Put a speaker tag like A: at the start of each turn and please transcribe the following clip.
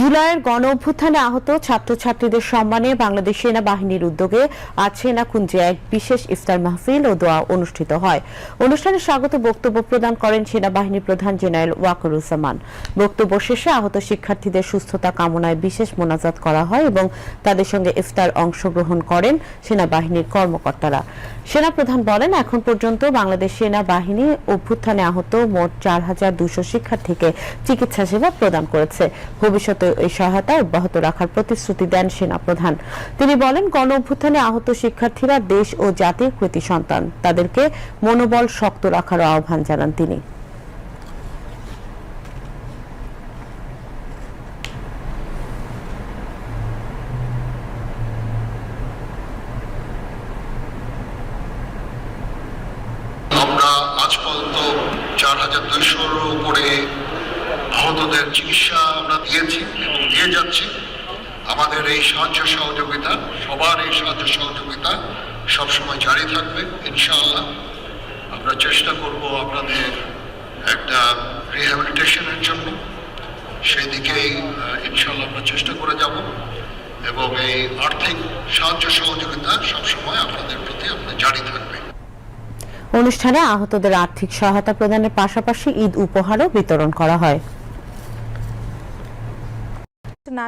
A: জুলাইয়ের গণ অভ্যুত্থানে আহত ছাত্রছাত্রীদের সম্মানে বাংলাদেশ সেনাবাহিনীর উদ্যোগে আজ সেনাকুঞ্জে এক বিশেষ ইফতার মাহফিল ও দোয়া অনুষ্ঠিত হয়। অনুষ্ঠানে স্বাগত বক্তব্য প্রদান করেন সেনাবাহিনী প্রধান জেনারেল ওয়াকরুজ্জামান। বক্তব্য শেষে আহত শিক্ষার্থীদের সুস্থতা কামনায় বিশেষ মোনাজাত করা হয় এবং তাদের সঙ্গে ইফতার অংশগ্রহণ করেন সেনাবাহিনীর কর্মকর্তারা। সেনাপ্রধান বলেন, এখন পর্যন্ত বাংলাদেশ সেনাবাহিনী অভ্যুত্থানে আহত মোট চার হাজার দুশো শিক্ষার্থীকে চিকিৎসা সেবা প্রদান করেছে। ভবিষ্যতে এই সহায়তা অব্যাহত রাখার প্রতিশ্রুতি দেন সেনাপ্রধান। তিনি বলেন গণ অভ্যুত্থানে আহত শিক্ষার্থীরা দেশ ও জাতির কৃতি সন্তান। তাদেরকে মনোবল শক্ত রাখার আহ্বান জানান তিনি।
B: চার হাজার দুইশোর উপরে আহতদের চিকিৎসা আমরা দিয়েছি এবং দিয়ে যাচ্ছি। আমাদের এই সাহায্য সহযোগিতা সবার এই সাহায্য সহযোগিতা সবসময় জারি থাকবে ইনশাআল্লাহ। আমরা চেষ্টা করব আপনাদের একটা রিহ্যাবিলিটেশনের জন্য। সেই দিকেই আহ, ইনশাআল্লাহ আমরা চেষ্টা করে যাব এবং এই আর্থিক সাহায্য সহযোগিতা সবসময় আপনাদের প্রতি আপনাদের জারি থাকবে।
A: অনুষ্ঠানে আহতদের আর্থিক সহায়তা প্রদানের পাশাপাশি ঈদ উপহারও বিতরণ করা হয়। international